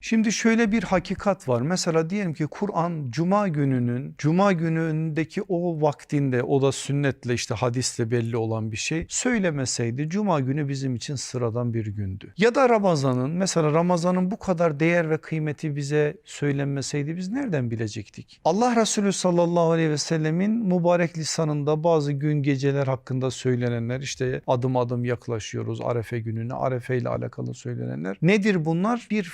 Şimdi şöyle bir hakikat var. Mesela diyelim ki Kur'an cuma gününün cuma günündeki o vaktinde o da sünnetle işte hadisle belli olan bir şey söylemeseydi cuma günü bizim için sıradan bir gündü. Ya da Ramazan'ın mesela Ramazan'ın bu kadar değer ve kıymeti bize söylenmeseydi biz nereden bilecektik? Allah Resulü sallallahu aleyhi ve sellemin mübarek lisanında bazı gün geceler hakkında söylenenler işte adım adım yaklaşıyoruz Arefe gününe Arefe ile alakalı söylenenler. Nedir bunlar? Bir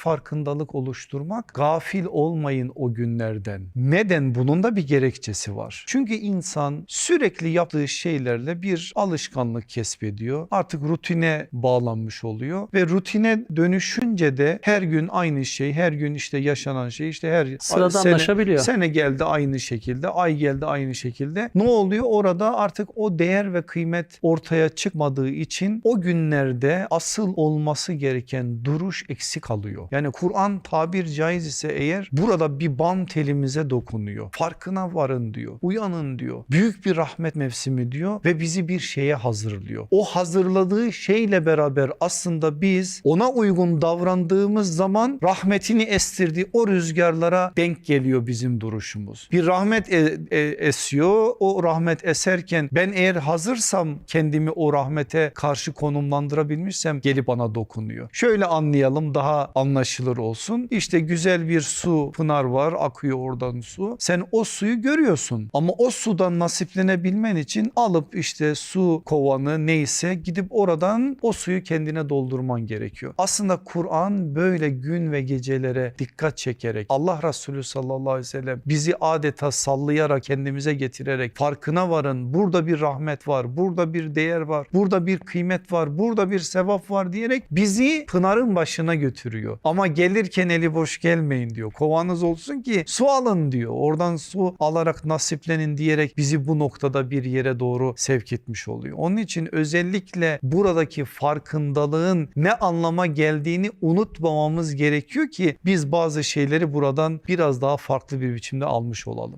farkındalık oluşturmak gafil olmayın o günlerden. Neden? Bunun da bir gerekçesi var. Çünkü insan sürekli yaptığı şeylerle bir alışkanlık kesbediyor. Artık rutine bağlanmış oluyor ve rutine dönüşünce de her gün aynı şey, her gün işte yaşanan şey işte her Sıradanlaşabiliyor. Sene, sene geldi aynı şekilde, ay geldi aynı şekilde. Ne oluyor? Orada artık o değer ve kıymet ortaya çıkmadığı için o günlerde asıl olması gereken duruş eksik kalıyor. Yani Kur'an tabir caiz ise eğer burada bir bam telimize dokunuyor. Farkına varın diyor. Uyanın diyor. Büyük bir rahmet mevsimi diyor ve bizi bir şeye hazırlıyor. O hazırladığı şeyle beraber aslında biz ona uygun davrandığımız zaman rahmetini estirdiği o rüzgarlara denk geliyor bizim duruşumuz. Bir rahmet e- e- esiyor. O rahmet eserken ben eğer hazırsam kendimi o rahmete karşı konumlandırabilmişsem gelip bana dokunuyor. Şöyle anlayalım daha anlaşılır olsun. İşte güzel bir su pınar var akıyor oradan su. Sen o suyu görüyorsun ama o sudan nasiplenebilmen için alıp işte su kovanı neyse gidip oradan o suyu kendine doldurman gerekiyor. Aslında Kur'an böyle gün ve gecelere dikkat çekerek Allah Resulü sallallahu aleyhi ve sellem bizi adeta sallayarak kendimize getirerek farkına varın burada bir rahmet var burada bir değer var burada bir kıymet var burada bir sevap var diyerek bizi pınarın başına götürüyor. Ama gelirken eli boş gelmeyin diyor kovanız olsun ki su alın diyor oradan su alarak nasiplenin diyerek bizi bu noktada bir yere doğru sevk etmiş oluyor. Onun için özellikle buradaki farkındalığın ne anlama geldiğini unutmamamız gerekiyor ki biz bazı şeyleri buradan biraz daha farklı bir biçimde almış olalım.